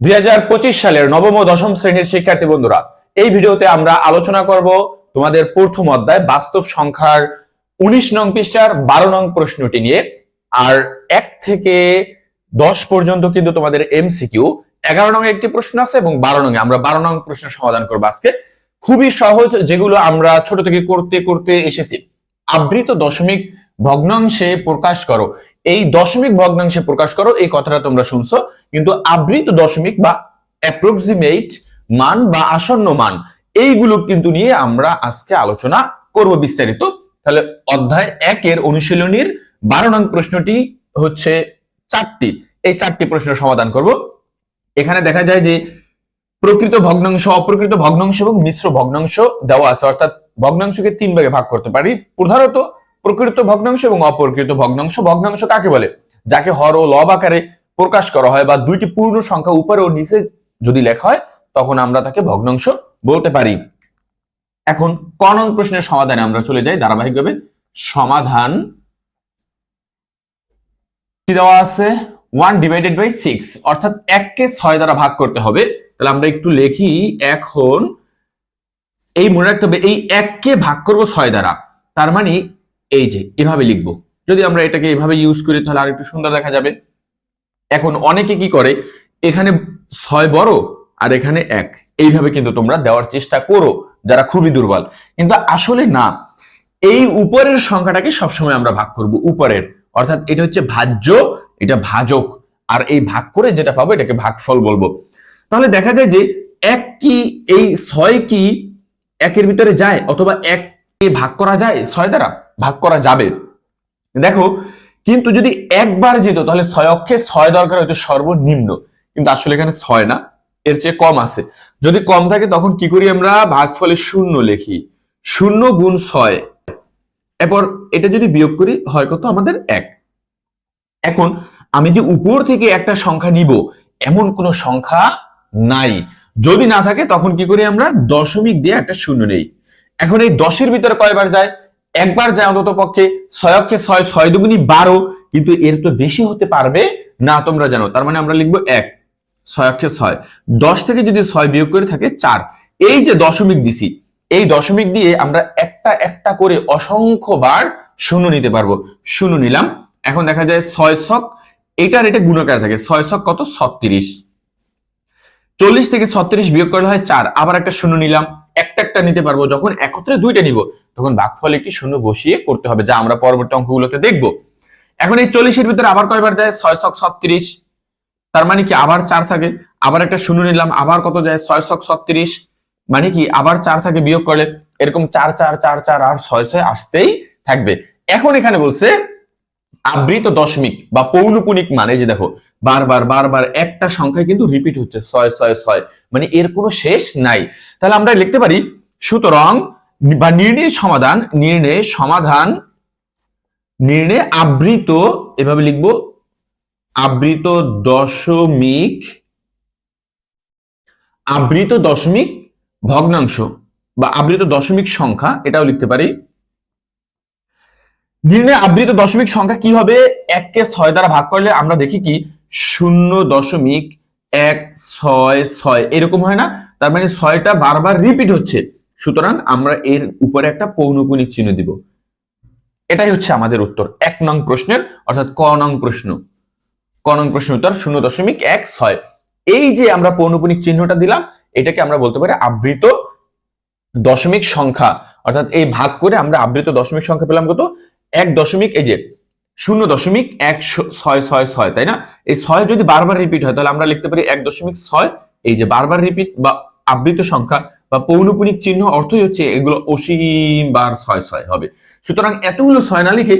দুই সালের নবম ও দশম শ্রেণির শিক্ষার্থী বন্ধুরা, এই ভিডিওতে আমরা আলোচনা করব তোমাদের প্রথম অধ্যায় বাস্তব সংখ্যার উনিশ নং পৃষ্ঠার বারো নং প্রশ্নটি নিয়ে। আর এক থেকে দশ পর্যন্ত কিন্তু তোমাদের এমসিকিউ, এগারো নং একটি প্রশ্ন আছে এবং বারো নং আমরা বারো নং প্রশ্ন সমাধান করব আজকে। খুবই সহজ যেগুলো আমরা ছোট থেকে করতে করতে এসেছি। আবৃত দশমিক ভগ্নাংশে প্রকাশ করো। এই দশমিক ভগ্নাংশে প্রকাশ করো, এই কথাটা তোমরা শুনছো। কিন্তু আবৃত দশমিক বা অ্যাপ্রক্সিমেট মান বা আসন্ন মান, এইগুলো কিন্তু নিয়ে আমরা আজকে আলোচনা করব বিস্তারিত। তাহলে অধ্যায় একের অনুশীলনীর বারো নং প্রশ্নটি হচ্ছে চারটি। এই চারটি প্রশ্নের সমাধান করব। এখানে দেখা যায় যে প্রকৃত ভগ্নাংশ, অপ্রকৃত ভগ্নাংশ এবং মিশ্র ভগ্নাংশ দেওয়া আছে। অর্থাৎ ভগ্নাংশকে তিন ভাগে ভাগ করতে পারি। প্রধানত প্রকৃত ভগ্নাংশ এবং অপ্রকৃত ভগ্নাংশ। ভগ্নাংশ কাকে বলে? যাকে হর ও লব আকারে প্রকাশ করা হয় বা দুইটি পূর্ণ সংখ্যা উপরে ও নিচে যদি লেখা হয়, তখন আমরা তাকে ভগ্নাংশ বলতে পারি। এখন কনন প্রশ্নের সমাধানে আমরা চলে যাই। ধারাবাহিকভাবে সমাধান কি দেওয়া আছে? ওয়ান ডিভাইডেড বাই সিক্স অর্থাৎ এককে ছয় দ্বারা ভাগ করতে হবে। তাহলে আমরা একটু লিখি, এখন এই মনে রাখতে হবে, এই এককে ভাগ করব ছয় দ্বারা। তার মানে এই যে, এভাবে লিখব। যদি আমরা এটাকে এভাবে ইউজ করি, তাহলে আর একটু সুন্দর দেখা যাবে। এখন অনেকে কি করে, এখানে ছয় বড় আর এখানে এক। এইভাবে কিন্তু তোমরা দেওয়ার চেষ্টা করো, যারা খুবই দুর্বল। কিন্তু আসলে না, এই উপরের সংখ্যাটাকে সবসময় আমরা ভাগ করব, উপরের। অর্থাৎ এটা হচ্ছে ভাজ্য, এটা ভাজক। আর এই ভাগ করে যেটা পাবো, এটাকে ভাগফল বলব। তাহলে দেখা যায় যে, এক কি, এই ছয় কি একের ভিতরে যায়? অথবা এক ভাগ করা যায়? ছয় দ্বারা? ভাগ করা যাবে। দেখো, কিন্তু যদি একবার যেত তাহলে ছয় অক্ষে ছয় দরকার হয়তো সর্বনিম্ন। কিন্তু আসলে এখানে ছয় না, এর চেয়ে কম আছে। যদি কম থাকে, তখন কি করি আমরা? ভাগফলে শূন্য লিখি। শূন্য গুণ ছয়। এরপর এটা যদি বিয়োগ করি, হয় কত? আমাদের এক। এখন, আমি যে উপর থেকে একটা সংখ্যা নিব, এমন কোনো সংখ্যা নাই। যদি না থাকে, তখন কি করি আমরা? দশমিক দিয়ে একটা শূন্য নেই। এখন এই দশের ভিতরে কয়বার যায়? একবার যায় অন্তত পক্ষে ছয়কে ছয় ছয় দুগুনি বারো, কিন্তু এর তো বেশি হতে পারবে? না, তোমরা জানো, তার মানে আমরা লিখব এক ছয়কে ছয়। দশ থেকে যদি ছয় বিয়োগ করে থাকে চার। এই যে দশমিক দিছি, এই দশমিক দিয়ে আমরা একটা একটা করে অসংখ্যবার শূন্য নিতে পারব। শূন্য নিলাম, এখন দেখা যায় ছয় ছক, এটার এটা গুণকার থাকে, ছয় ছক কত? ছত্রিশ। চল্লিশ থেকে ছত্রিশ বিয়োগ করলে হয় চার, আবার একটা শূন্য নিলাম। একটা একটা নিতে পারব, যখন একত্রে দুইটা নিব, তখন ভাগফল একটি শূন্য বসিয়ে করতে হবে, যা আমরা পরবর্তী অঙ্কগুলোতে দেখব। এখন এই চল্লিশের ভিতরে আবার কয়বার যায়? ছয় ছক ছত্রিশ। তার মানে কি আবার চার থাকে? আবার একটা শূন্য নিলাম, আবার কত যায়? ছয় শক ছত্রিশ। মানে কি আবার চার থাকে, বিয়োগ করলে এরকম চার চার চার চার, আর ছয় ছয় আসতেই থাকবে। এখন এখানে বলছে আবৃত দশমিক বা পৌনপুনিক মানে যে দেখো, বারবার বারবার একটা সংখ্যায় কিন্তু রিপিট হচ্ছে, ছয় ছয় ছয়। মানে এর কোনো শেষ নাই। তাহলে আমরা লিখতে পারি, সুতরাং বা নির্ণয় সমাধান নির্ণয় সমাধান, নির্ণয় আবৃত, এভাবে লিখব, আবৃত দশমিক আবৃত দশমিক ভগ্নাংশ বা আবৃত দশমিক সংখ্যা, এটাও লিখতে পারি নির্ণয় আবৃত দশমিক সংখ্যা কি হবে? এককে ছয় দ্বারা ভাগ করলে আমরা দেখি কি? শূন্য দশমিক এক ছয় ছয়। এরকম হয় না? তার মানে ছয়টা বারবার রিপিট হচ্ছে। সুতরাং আমরা এর উপরে একটা পৌনপুনিক চিহ্ন দিব। এটাই হচ্ছে আমাদের উত্তর। এক নং প্রশ্নের, অর্থাৎ ক নং প্রশ্ন। ক নং প্রশ্ন উত্তর, শূন্য দশমিক এক ছয়। এই যে আমরা পৌনপুনিক চিহ্নটা দিলাম, এটাকে আমরা বলতে পারি আবৃত দশমিক সংখ্যা। অর্থাৎ এই ভাগ করে আমরা আবৃত দশমিক সংখ্যা পেলাম কত? এক দশমিক, এই যে শূন্য দশমিক এক ছয় ছয় ছয়, তাই না? এই ছয় যদি বারবার রিপিট হয়, তাহলে আমরা লিখতে পারি এক দশমিক ছয়। এই যে বারবার রিপিট বা আবৃত সংখ্যা বা পৌনপুনিক চিহ্ন অর্থই হচ্ছে এগুলো অসীম বার ছয় ছয় হবে। সুতরাং এতগুলো ছয় না লিখে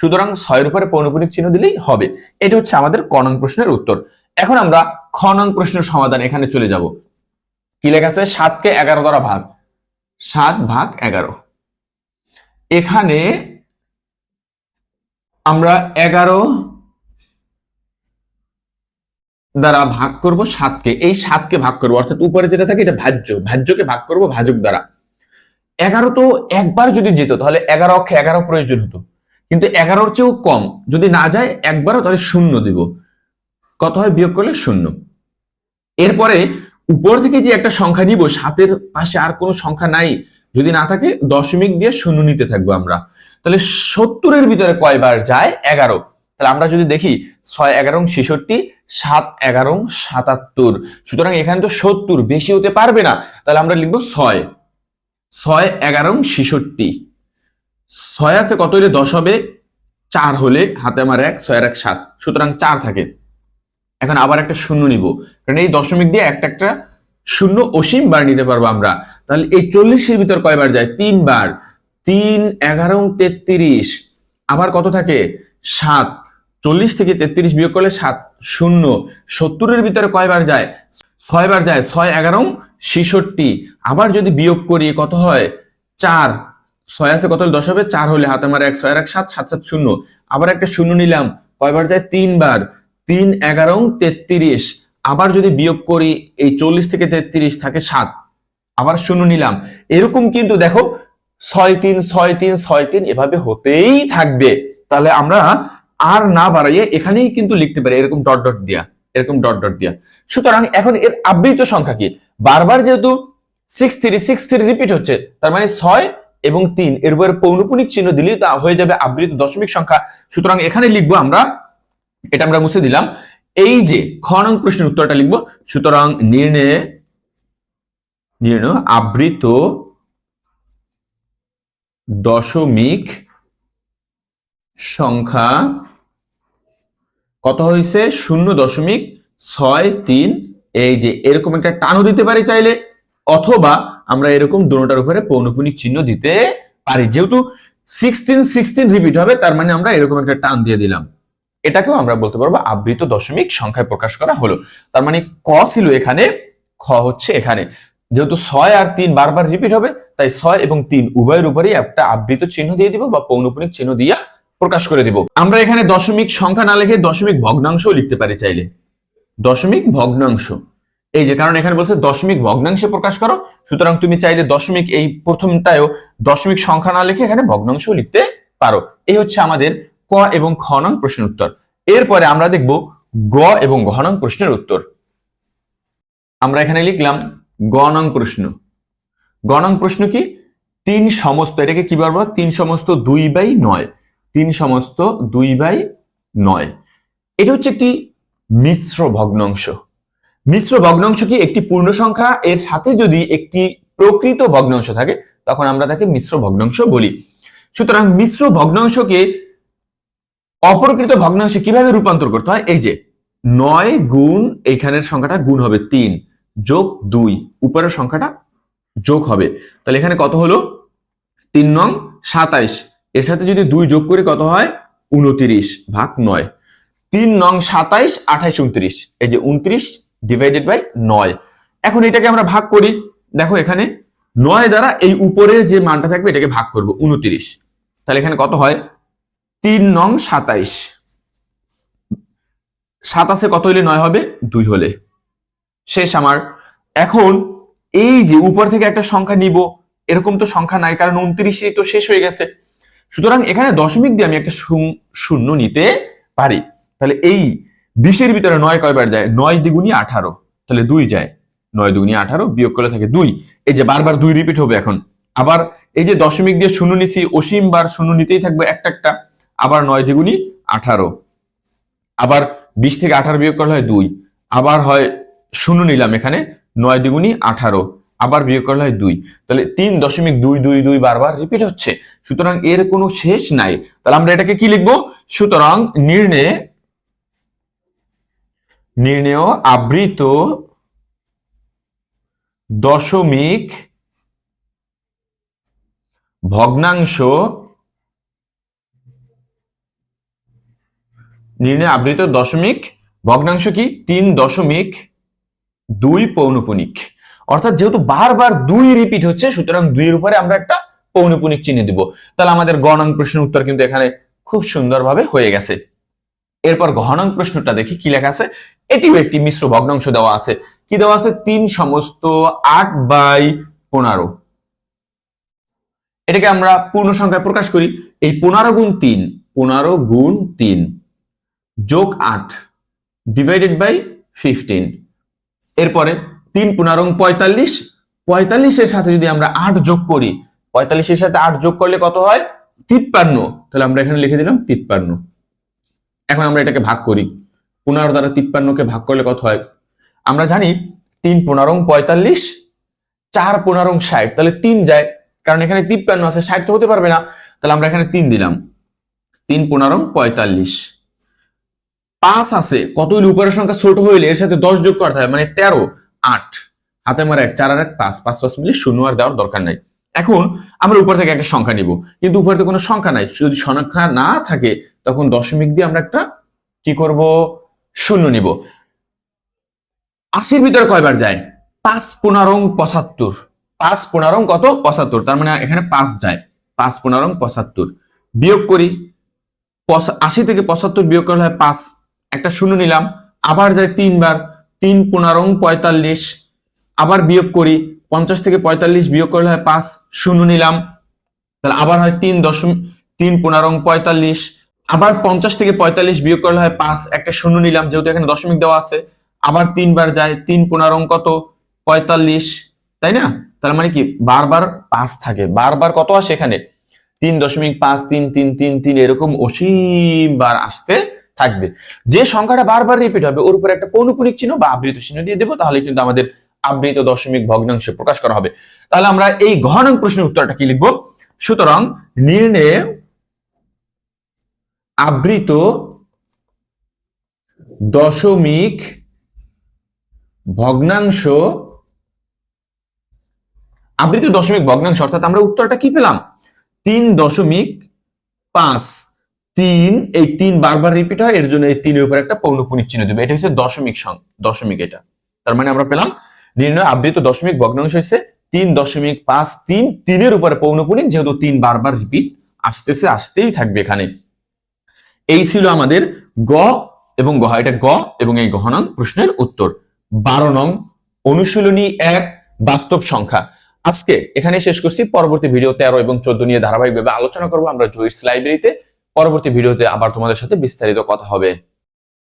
সুতরাং ছয়ের উপরে পৌনপুনিক চিহ্ন দিলেই হবে। এটা হচ্ছে আমাদের ক নং প্রশ্নের উত্তর। এখন আমরা খ নং প্রশ্নের সমাধান এখানে চলে যাব। কি লেখা আছে? সাতকে এগারো দ্বারা ভাগ। সাত ভাগ এগারো। এখানে আমরা এগারো দ্বারা ভাগ করব সাতকে। এই সাতকে ভাগ করব, অর্থাৎ উপরে যেটা থাকে এটা ভাজ্য। ভাজ্যকে ভাগ করব ভাজক দ্বারা। এগারো তো একবার যদি যেত, তাহলে এগারো অক্ষে এগারো প্রয়োজন হতো। কিন্তু এগারোর চেয়েও কম। যদি না যায়, একবারও তাহলে শূন্য দিব। কত হয়? বিয়োগ করলে শূন্য। এরপরে উপর থেকে যে একটা সংখ্যা নিব, সাতের পাশে আর কোনো সংখ্যা নাই, যদি না থাকে দশমিক দিয়ে শূন্য নিতে থাকব আমরা। তাহলে সত্তরের ভিতরে কয়বার যায়? এগারো। তাহলে আমরা যদি দেখি, ছয় এগারো ছেষট্টি, সাত এগারো সাতাত্তর। সুতরাং এখানে তো সত্তর, বেশি হতে পারবে না। তাহলে আমরা লিখব ছয়। ছয় এগারো ছেষট্টি। ছয় আছে কত হলে? দশ হবে? চার হলে? হাতে আমার এক, ছয় এক, সাত। সুতরাং চার থাকে। এখন আবার একটা শূন্য নিব। কারণ এই দশমিক দিয়ে একটা একটা শূন্য অসীম বার নিতে পারব আমরা। তাহলে এই চল্লিশের ভিতর কয়বার যায়? তিনবার। তিন, এগারো, তেত্রিশ। আবার কত থাকে? সাত। চল্লিশ থেকে তেত্রিশ বিয়োগ করলে সাত, শূন্য। সত্তরের ভিতরে কয়বার যায়? ছয়বার যায়। ছয়, এগারো, ছেষট্টি। আবার যদি বিয়োগ করি কত হয়? চার। ছয় আছে কত হলে দশ হবে? চার হলে হাতে আমার এক, ছয় এক, সাত সাত সাত, শূন্য। আবার একটা শূন্য নিলাম। কয়বার যায়? তিনবার। তিন, এগারো, তেত্রিশ। আবার যদি বিয়োগ করি, এই চল্লিশ থেকে তেত্রিশ থাকে সাত। আবার শূন্য নিলাম। এরকম কিন্তু দেখো, ছয় তিন ছয় তিন ছয় তিন এভাবে হতেই থাকবে। তাহলে আমরা আর না বাড়াইয়ে এখানেই কিন্তু লিখতে পারি, এরকম ডট ডট দিয়া, এরকম ডট ডট দিয়া। সুতরাং এখন এর আবৃত সংখ্যা কি? বারবার যেহেতু six three six three repeat হচ্ছে, তার মানে ছয় এবং তিন, এর উপরে পৌনপুনিক চিহ্ন দিলেই তা হয়ে যাবে আবৃত দশমিক সংখ্যা। সুতরাং এখানে লিখব আমরা এটা আমরা মুছে দিলাম। এই যে খ নং প্রশ্নের উত্তরটা লিখব। সুতরাং নির্ণয়ে, নির্ণয় আবৃত দশমিক সংখ্যা কত হয়েছে? শূন্য দশমিক ছয় তিন। এই যে এরকম একটা টানও দিতে পারি চাইলে, অথবা আমরা এরকম দুটার উপরে পৌনপুনিক চিহ্ন দিতে পারি। যেহেতু সিক্সটিন সিক্সটিন রিপিট হবে, তার মানে আমরা এরকম একটা টান দিয়ে দিলাম। এটাকেও আমরা বলতে পারব আবৃত দশমিক সংখ্যায় প্রকাশ করা হলো। তার মানে ক ছিল এখানে, খ হচ্ছে এখানে। যেহেতু ছয় আর তিন বারবার রিপিট হবে, তাই ছয় এবং তিন উভয়ের উপরেই একটা আবৃত চিহ্ন দিয়ে দিব বা পৌনপুনিক চিহ্ন দিয়া প্রকাশ করে দিব। আমরা এখানে দশমিক সংখ্যা না লিখে দশমিক ভগ্নাংশ লিখতে পারি চাইলে। দশমিক ভগ্নাংশ। এই যে, কারণ এখানে বলছে দশমিক ভগ্নাংশে প্রকাশ করো। সুতরাং তুমি চাইলে দশমিক এই প্রথমটায়ও দশমিক সংখ্যা না লিখে এখানে ভগ্নাংশ লিখতে পারো। এই হচ্ছে আমাদের ক এবং খ নং প্রশ্নের উত্তর। এরপরে আমরা দেখব গ এবং ঘ নং প্রশ্নের উত্তর। আমরা এখানে লিখলাম গ নং প্রশ্ন। গ নং প্রশ্ন কি? তিন সমস্ত, এটাকে কি বলব? তিন সমস্ত দুই বাই নয়। তিন সমস্ত দুই বাই নয়। এটা হচ্ছে একটি মিশ্র ভগ্নাংশ। মিশ্র ভগ্নাংশ কি? একটি পূর্ণ সংখ্যা, এর সাথে যদি একটি প্রকৃত ভগ্নাংশ থাকে, তখন আমরা তাকে মিশ্র ভগ্নাংশ বলি। সুতরাং মিশ্র ভগ্নাংশকে অপরকৃত ভগ্নাংশে কীভাবে রূপান্তর করতে হয়? এই যে, নয় গুণ এইখানের সংখ্যাটা গুণ হবে তিন, যোগ দুই, উপরের সংখ্যাটা যোগ হবে। তাহলে এখানে কত হলো? তিন নং সাতাইশ। এর সাথে যদি দুই যোগ করি কত হয়? উনত্রিশ ভাগ নয়। তিন নং সাতাইশ, আঠাইশ, উনত্রিশ। এই যে উনত্রিশ ডিভাইডেড বাই নয়। এখন এটাকে আমরা ভাগ করি। দেখো এখানে নয় দ্বারা এই উপরের যে মানটা থাকবে এটাকে ভাগ করব, উনত্রিশ। তাহলে এখানে কত হয়? তিন নং সাতাইশ। সাতাশে কত হলে নয় হবে? দুই হলে। শেষ আমার। এখন এই যে উপর থেকে একটা সংখ্যা নিব, এরকম তো সংখ্যা নাই, কারণ উনত্রিশে তো শেষ হয়ে গেছে। সুতরাং এখানে দশমিক দিয়ে আমি একটা শূন্য- নিতে পারি। তাহলে এই বিশের ভিতরে নয় কয়বার যায়? নয় দ্বিগুণী আঠারো। তাহলে দুই যায়। নয় দুগুণী আঠারো বিয়োগ করলে থাকে দুই। এই যে বারবার দুই রিপিট হবে এখন। আবার এই যে দশমিক দিয়ে শূন্য নিছি, অসীম বার শূন্য নিতেই থাকবে একটা একটা। আবার নয় দ্বিগুণী আঠারো। আবার বিশ থেকে আঠারো বিয়োগ করলে হয় দুই। আবার হয় শূন্য নিলাম এখানে, নয় দ্বিগুণী আঠারো। আবার বিয়োগ করলে হয় দুই। তাহলে তিন দশমিক দুই দুই দুই বারবার রিপিট হচ্ছে। সুতরাং এর কোনো শেষ নাই। তাহলে আমরা এটাকে কি লিখব? সুতরাং নির্ণয়ে, নির্ণেয় আবৃত দশমিক ভগ্নাংশ নির্ণয় আবৃত দশমিক, ভগ্নাংশ কি? তিন দশমিক দুই পৌনপুনিক। অর্থাৎ যেহেতু বারবার দুই রিপিট হচ্ছে, সুতরাং দুইয়ের উপরে আমরা একটা পৌনপুনিক চিহ্ন দিব। তাহলে আমাদের গণাং প্রশ্নের উত্তর কিন্তু এখানে খুব সুন্দরভাবে হয়ে গেছে। এরপর গহনাং প্রশ্নটা দেখি কি লেখা আছে। এটিও একটি মিশ্র ভগ্নাংশ দেওয়া আছে। কি দেওয়া আছে? তিন সমস্ত আট বাই পনেরো। এটাকে আমরা পূর্ণ সংখ্যায় প্রকাশ করি। এই পনেরো গুণ তিন, পনেরো গুণ তিন। যোগ আট ডিভাইডেড বাই ফিফটিন এরপরে তিন পনেরো পঁয়তাল্লিশ। পঁয়তাল্লিশের সাথে যদি আমরা আট যোগ করি, পঁয়তাল্লিশের সাথে আট যোগ করলে কত হয়? তিপ্পান্ন। তাহলে আমরা এখানে লিখে দিলাম তিপ্পান্ন। এখন আমরা এটাকে ভাগ করি। পনেরো দ্বারা তিপ্পান্নকে ভাগ করলে কত হয়? আমরা জানি তিন পনেরো পঁয়তাল্লিশ, চার পনেরো ষাট। তাহলে তিন যায়। কারণ এখানে তিপ্পান্ন আছে, ষাট তো হতে পারবে না। তাহলে আমরা এখানে তিন দিলাম। তিন পনেরো পঁয়তাল্লিশ। পাঁচ আছে কত হইলে উপরের সংখ্যা ছোট হইলে এর সাথে দশ যোগ করতে হয় মানে তেরো, আট। হাতে মারা এক, চার আর এক, পাঁচ পাঁচ পাঁচ মিলে শূন্য আর দেওয়ার দরকার নাই। এখন আমরা উপর থেকে একটা সংখ্যা নিব, কিন্তু উপরে তো কোনো সংখ্যা নাই। যদি সংখ্যা না থাকে, তখন দশমিক দিয়ে আমরা একটা কি করব? শূন্য নিব। আশির ভিতরে কয়বার যায়? পাঁচ পনেরো পঁচাত্তর। পাঁচ পনেরো কত? পঁচাত্তর। তার মানে এখানে পাঁচ যায়। পাঁচ পনেরো পঁচাত্তর। বিয়োগ করি আশি থেকে পঁচাত্তর বিয়োগ করলে হয় পাঁচ। একটা শূন্য নিলাম, আবার যায় তিনবার, তিন পনেরো পঁয়তাল্লিশ, আবার বিয়োগ করি, পঞ্চাশ থেকে পঁয়তাল্লিশ বিয়োগ করলে হয় পাঁচ, শূন্য নিলাম, তাহলে আবার হয় তিন দশমিক, তিন পনেরো পঁয়তাল্লিশ, আবার পঞ্চাশ থেকে পঁয়তাল্লিশ বিয়োগ করলে হয় পাঁচ, একটা শূন্য নিলাম, যেহেতু এখানে দশমিক দেওয়া আছে, আবার তিনবার যায় তিন পনেরো কত? পঁয়তাল্লিশ, তাই না? তার মানে কি? বারবার পাঁচ থাকে, বারবার কত আসে এখানে? তিন দশমিক পাঁচ, তিন তিন তিন তিন, এরকম অসীম বার আসতে থাকবে। যে সংখ্যাটা বারবার রিপিট হবে, ওর উপরে একটা পৌনপুনিক চিহ্ন বা আবৃত চিহ্ন দিয়ে দেবো, তাহলে কিন্তু আমাদের আবৃত দশমিক ভগ্নাংশে প্রকাশ করা হবে। তাহলে আমরা এই ঘনং প্রশ্নের উত্তরটা কি লিখব? সুতরাং নির্ণয়ে আবৃত দশমিক ভগ্নাংশ, আবৃত দশমিক ভগ্নাংশ, অর্থাৎ আমরা উত্তরটা কি পেলাম? তিন দশমিক পাঁচ। তিন, এই তিন বারবার রিপিট হয়, এর জন্য এই তিনের উপর একটা পৌনপুনিক চিহ্ন দেবে। এটা হচ্ছে দশমিক সং, দশমিক এটা। তার মানে আমরা পেলাম, নির্ণয় আবৃত দশমিক, ভগ্নাংশ হচ্ছে তিন দশমিক পাঁচ তিন, তিনের উপরে পৌনপুনিক যেহেতু তিন বারবার রিপিট আসতেছে, আসতেই থাকবে এখানে। এই ছিল আমাদের গ এবং গহ এটা গ এবং এই গহনাং প্রশ্নের উত্তর। বারো নং, অনুশীলনী এক, বাস্তব সংখ্যা। আজকে এখানে শেষ করছি, পরবর্তী ভিডিও তেরো এবং চোদ্দ নিয়ে ধারাবাহিকভাবে আলোচনা করব। আমরা জয়িস লাইব্রেরিতে পরবর্তী ভিডিওতে আবার তোমাদের সাথে বিস্তারিত কথা হবে।